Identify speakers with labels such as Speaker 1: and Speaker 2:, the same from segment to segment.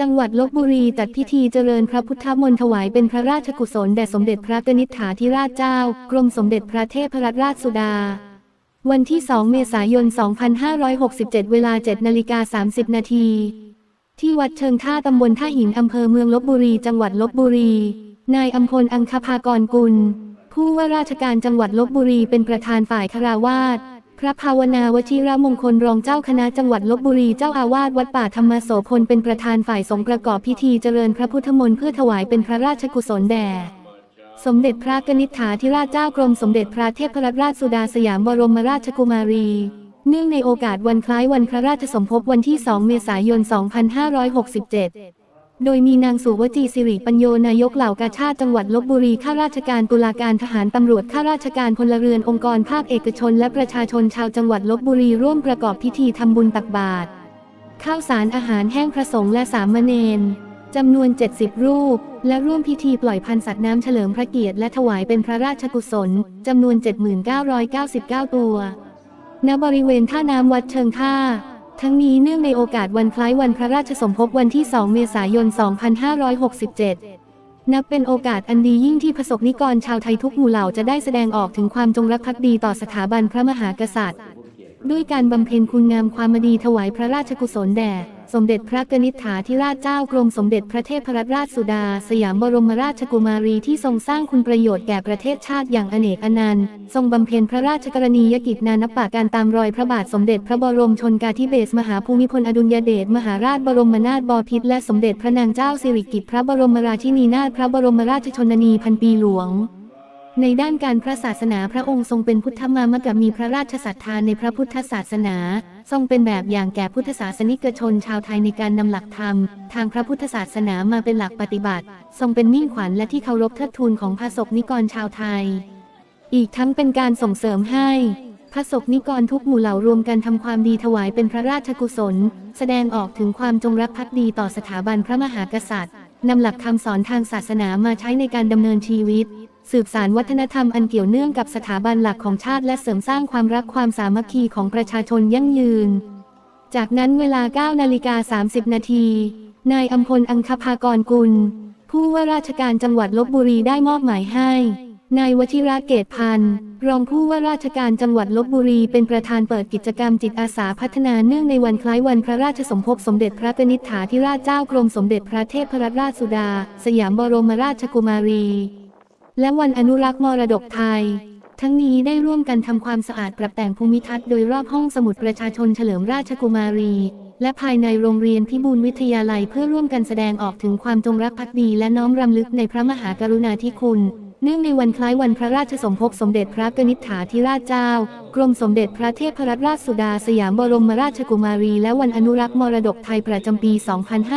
Speaker 1: จังหวัดลบบุรีจัดพิธีเจริญพระพุทธมนต์ถวายเป็นพระราชกุศลแด่สมเด็จพระกนิษฐาธิราชเจ้า กรมสมเด็จพระเทพรัตนราชสุดา วันที่ 2 เมษายน 2567 เวลา 7 นาฬิกา 30 นาที ที่วัดเชิงท่าตำบลท่าหินอำเภอเมืองลบบุรี จังหวัดลบบุรี นายอัมพลอังคภากรกุล ผู้ว่าราชการจังหวัดลบบุรีเป็นประธานฝ่ายคาราวาส ระภาวนาวชิระมงคลรองเจ้าคณะจังหวัดลบบุรีเจ้าอาวาสวัดป่าธรรมโสพลเป็นประธานฝ่ายสงประกอบพิธีเจริญพระพุทธมนต์เพื่อถวายเป็นพระราชกุศลแด่สมเด็จพระกนิษฐาธิราชเจ้ากรมสมเด็จพระเทพรัตนราชสุดาสยามบรมราชกุมารี เนื่องในโอกาสวันคล้ายวันพระราชสมภพวันที่ 2 เมษายน 2567 โดยมีนางสุวจีสิริปัญโยนายกเหล่ากาชาติจังหวัดลบบุรีข้าราชการตุลาการทหารตำรวจข้าราชการพลเรือนองค์กรภาคเอกชน และประชาชนชาวจังหวัดลบบุรีร่วมประกอบพิธีทำบุญตักบาตรข้าวสารอาหารแห้งพระสงฆ์และสามเณรจำนวน 70 รูป และร่วมพิธีปล่อยพันสัตว์น้ำเฉลิมพระเกียรติและถวายเป็นพระราชกุศลจำนวน 7999 ตัว ณ บริเวณท่าน้ำวัดเชิงท่า ทั้งนี้เนื่องในโอกาสวันคล้ายวันพระราชสมภพวันที่ 2 เมษายน 2567 นับเป็นโอกาสอันดียิ่งที่ประสบนิกรชาวไทยทุกหมู่เหล่าจะได้แสดงออกถึงความจงรักภักดีต่อสถาบันพระมหากษัตริย์ ด้วยการบำเพ็ญคุณงามความดีถวายพระราชกุศลแด่ สมเด็จพระกนิษฐาธิราชเจ้ากรมสมเด็จพระเทพรัตนราชสุดา สยามบรมราชกุมารีที่ทรงสร้างคุณประโยชน์แก่ประเทศชาติอย่างอเนกอนันต์ ทรงบำเพ็ญพระราชกรณียกิจนานปะการตามรอยพระบาทสมเด็จพระบรมชนกาธิเบศมหาภูมิพลอดุลยเดชมหาราชบรมนาถบพิตรและสมเด็จพระนางเจ้าสิริกิติ์พระบรมราชินีนาถพระบรมราชชนนีพันปีหลวง ในด้านการพระศาสนาพระองค์ทรงเป็นพุทธมามกะมีพระราชศรัทธาในพระพุทธศาสนา ทรงเป็นแบบอย่างแก่พุทธศาสนิกชนชาวไทยในการนำหลักธรรม ทางพระพุทธศาสนามาเป็นหลักปฏิบัติ ทรงเป็นมิ่งขวัญและที่เคารพเทิดทูนของพระสกนิกรชาวไทย อีกทั้งเป็นการส่งเสริมให้พระสกนิกรทุกหมู่เหล่ารวมกันทำความดีถวายเป็นพระราชกุศล แสดงออกถึงความจงรักภักดีต่อสถาบันพระมหากษัตริย์นำหลักคำสอนทางศาสนามาใช้ในการดำเนินชีวิต สืบสารวัฒนธรรมอันเกี่ยวเนื่องกับสถาบันหลักของชาติและเสริมสร้างความรักความสามัคคีของประชาชนยั่งยืน จากนั้นเวลา 9 นาฬิกา 30 นาที นายอัมพลอังคภากรกุล ผู้ว่าราชการจังหวัดลบบุรีได้มอบหมายให้ นายวชิระเกตพันธ์รองผู้ว่าราชการจังหวัดลบบุรีเป็นประธานเปิดกิจกรรมจิตอาสาพัฒนาเนื่องในวันคล้ายวันพระราชสมภพสมเด็จพระกนิษฐาธิราชเจ้ากรมสมเด็จพระเทพรัตนราชสุดา สยามบรมราชกุมารี และวันอนุรักษ์มรดกไทย ทั้งนี้ได้ร่วมกันทำความสะอาดปรับแต่งภูมิทัศน์โดยรอบห้องสมุดประชาชนเฉลิมราชกุมารี และภายในโรงเรียนพิบูลวิทยาลัยเพื่อร่วมกันแสดงออกถึงความจงรักภักดีและน้อมรำลึกในพระมหากรุณาธิคุณ เนื่องในวันคล้ายวันพระราชสมภพสมเด็จพระกนิษฐาธิราชเจ้า กรมสมเด็จพระเทพรัตนราชสุดาสยามบรมราชกุมารี และวันอนุรักษ์มรดกไทยประจำปี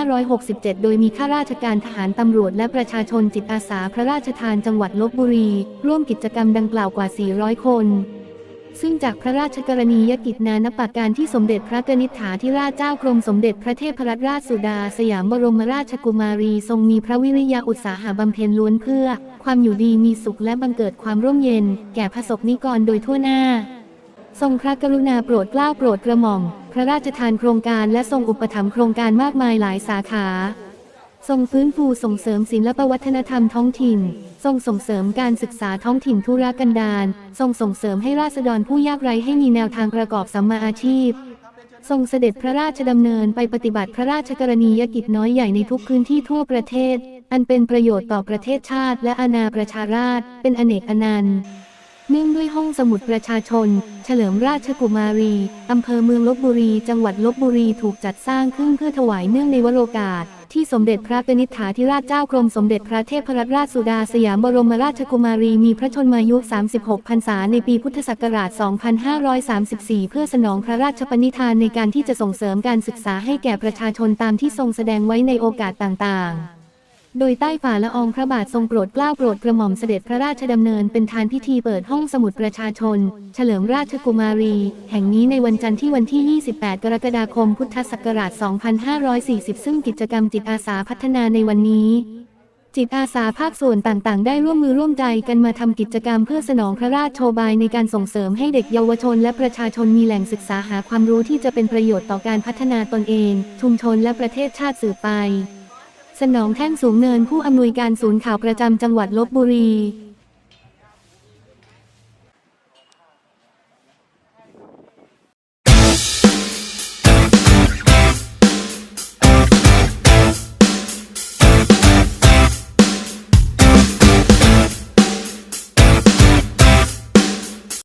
Speaker 1: 2567 โดยมีข้าราชการทหารตำรวจและประชาชนจิตอาสาพระราชทานจังหวัดลบบุรี ร่วมกิจกรรมดังกล่าวกว่า 400 คน ซึ่งจากพระราชกรณียกิจนานับปะการที่สมเด็จพระกนิษฐาธิราชเจ้ากรมสมเด็จพระเทพรัตนราชสุดา สยามบรมราชกุมารีทรงมีพระวิริยาอุตสาหะบำเพ็ญล้วนเพื่อ ความอยู่ดีมีสุขและบังเกิดความร่มเย็น แก่พระสกนิกรโดยทั่วหน้า ทรงพระกรุณาโปรดเกล้าโปรดกระหม่อม พระราชทานโครงการและทรงอุปถัมภ์โครงการมากมายหลายสาขา ทรงฟื้นฟูส่งเสริมศิลปวัฒนธรรมท้องถิ่น ทรงส่งเสริมการศึกษาท้องถิ่นธุรกันดารทรงส่งเสริมให้ราษฎรผู้ยากไร้ให้มีแนวทางประกอบสัมมาอาชีพ ทรงเสด็จพระราชดำเนินไปปฏิบัติพระราชกรณียกิจน้อยใหญ่ในทุกพื้นที่ทั่วประเทศ อันเป็นประโยชน์ต่อประเทศชาติ และอาณาประชาราษฎรเป็นอเนกอนันต์เนื่องด้วยห้องสมุดประชาชน เฉลิมราชกุมารี อำเภอเมืองลบบุรี จังหวัดลบบุรีถูกจัดสร้างขึ้นเพื่อถวายเนื่องในวโรกาส ที่สมเด็จพระกนิษฐาธิราชเจ้ากรมสมเด็จพระเทพรัตนราชสุดาสยามบรมราชกุมารีมีพระชนมายุ 36 พรรษาในปีพุทธศักราช 2534 เพื่อสนองพระราชปณิธานในการที่จะส่งเสริมการศึกษาให้แก่ประชาชนตามที่ทรงแสดงไว้ในโอกาสต่างๆ โดยใต้ฝ่าละอองพระบาททรงโปรดเกล้าโปรดกระหม่อมเสด็จพระราชดำเนินเป็นทานพิธีเปิดห้องสมุดประชาชน เฉลิมราชกุมารี แห่งนี้ในวันจันทร์ที่วันที่ 28 กรกฎาคมพุทธศักราช 2540 ซึ่งกิจกรรมจิตอาสาพัฒนาในวันนี้จิตอาสาภาคส่วนต่างๆ ได้ร่วมมือร่วมใจกันมาทำกิจกรรมเพื่อสนองพระราชโชบายในการส่งเสริมให้เด็กเยาวชน และประชาชนมีแหล่งศึกษาหาความรู้ที่จะเป็นประโยชน์ต่อการพัฒนาตนเอง ชุมชนและประเทศชาติสืบไป สนองแท่งสูงเนินผู้อำนวยการศูนย์ข่าวประจำจังหวัดลบบุรี